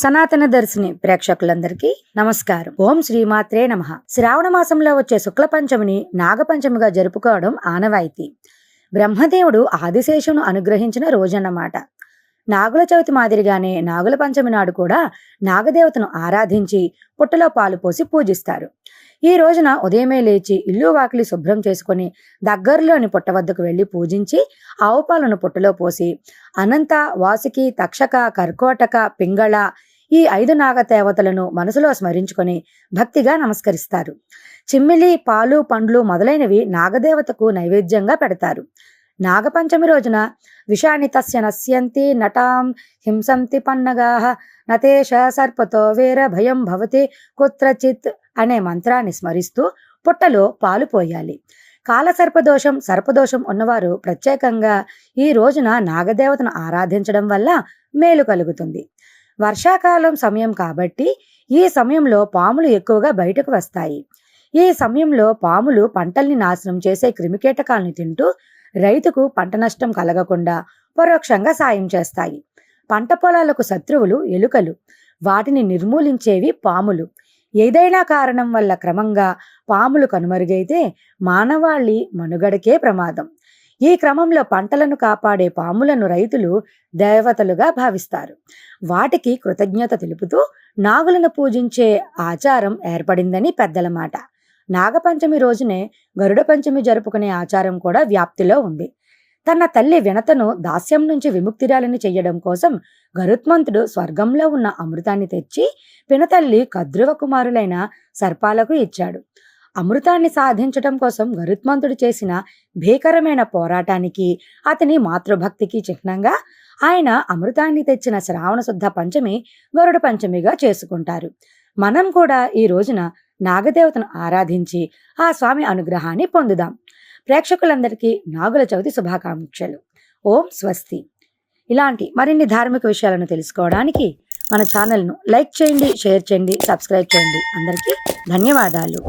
సనాతన దర్శిని ప్రేక్షకులందరికీ నమస్కారం. ఓం శ్రీమాత్రే నమ. శ్రావణ మాసంలో వచ్చే శుక్ల పంచమిని నాగపంచమిగా జరుపుకోవడం ఆనవాయితీ. బ్రహ్మదేవుడు ఆదిశేషును అనుగ్రహించిన రోజన్నమాట. నాగుల చవితి మాదిరిగానే నాగుల పంచమి నాడు కూడా నాగదేవతను ఆరాధించి పుట్టలో పాలు పోసి పూజిస్తారు. ఈ రోజున ఉదయమే లేచి ఇల్లు వాకిలి శుభ్రం చేసుకొని దగ్గరలోని పుట్ట వద్దకు వెళ్ళి పూజించి ఆవుపాలను పుట్టలో పోసి అనంత వాసుకి తక్షక కర్కోటక పింగళ ఈ ఐదు నాగదేవతలను మనసులో స్మరించుకొని భక్తిగా నమస్కరిస్తారు. చిమ్మిలి పాలు పండ్లు మొదలైనవి నాగదేవతకు నైవేద్యంగా పెడతారు. నాగపంచమి రోజున విషాన్ని తస్య నశ్యంతి నటాం హింసంతి పన్నగాహ నతేష సర్పతో వీర భయం భవతి కుత్రచిత్ అనే మంత్రాన్ని స్మరిస్తూ పుట్టలో పాలు పోయాలి. కాలసర్పదోషం సర్పదోషం ఉన్నవారు ప్రత్యేకంగా ఈ రోజున నాగదేవతను ఆరాధించడం వల్ల మేలు కలుగుతుంది. వర్షాకాలం సమయం కాబట్టి ఈ సమయంలో పాములు ఎక్కువగా బయటకు వస్తాయి. ఈ సమయంలో పాములు పంటల్ని నాశనం చేసే క్రిమికీటకాలను తింటూ రైతుకు పంట నష్టం కలగకుండా పరోక్షంగా సాయం చేస్తాయి. పంట పొలాలకు శత్రువులు ఎలుకలు. వాటిని నిర్మూలించేవి పాములు. ఏదైనా కారణం వల్ల క్రమంగా పాములు కనుమరుగైతే మానవాళి మనుగడకే ప్రమాదం. ఈ క్రమంలో పంటలను కాపాడే పాములను రైతులు దేవతలుగా భావిస్తారు. వాటికి కృతజ్ఞత తెలుపుతూ నాగులను పూజించే ఆచారం ఏర్పడిందని పెద్దల మాట. నాగపంచమి రోజునే గరుడ పంచమి జరుపుకునే ఆచారం కూడా వ్యాప్తిలో ఉంది. తన తల్లి వినతను దాస్యం నుంచి విముక్తిరాలని చెయ్యడం కోసం గరుత్మంతుడు స్వర్గంలో ఉన్న అమృతాన్ని తెచ్చి పినతల్లి కద్రువ కుమారులైన సర్పాలకు ఇచ్చాడు. అమృతాన్ని సాధించటం కోసం గరుత్మంతుడు చేసిన భీకరమైన పోరాటానికి అతని మాతృభక్తికి చిహ్నంగా ఆయన అమృతాన్ని తెచ్చిన శ్రావణ శుద్ధ పంచమి గరుడ పంచమిగా చేసుకుంటారు. మనం కూడా ఈ రోజున నాగదేవతను ఆరాధించి ఆ స్వామి అనుగ్రహాన్ని పొందుదాం. ప్రేక్షకులందరికీ నాగుల చవితి శుభాకాంక్షలు. ఓం స్వస్తి. ఇలాంటి మరిన్ని ధార్మిక విషయాలను తెలుసుకోవడానికి మన ఛానల్ను లైక్ చేయండి షేర్ చేయండి సబ్స్క్రైబ్ చేయండి. అందరికీ ధన్యవాదాలు.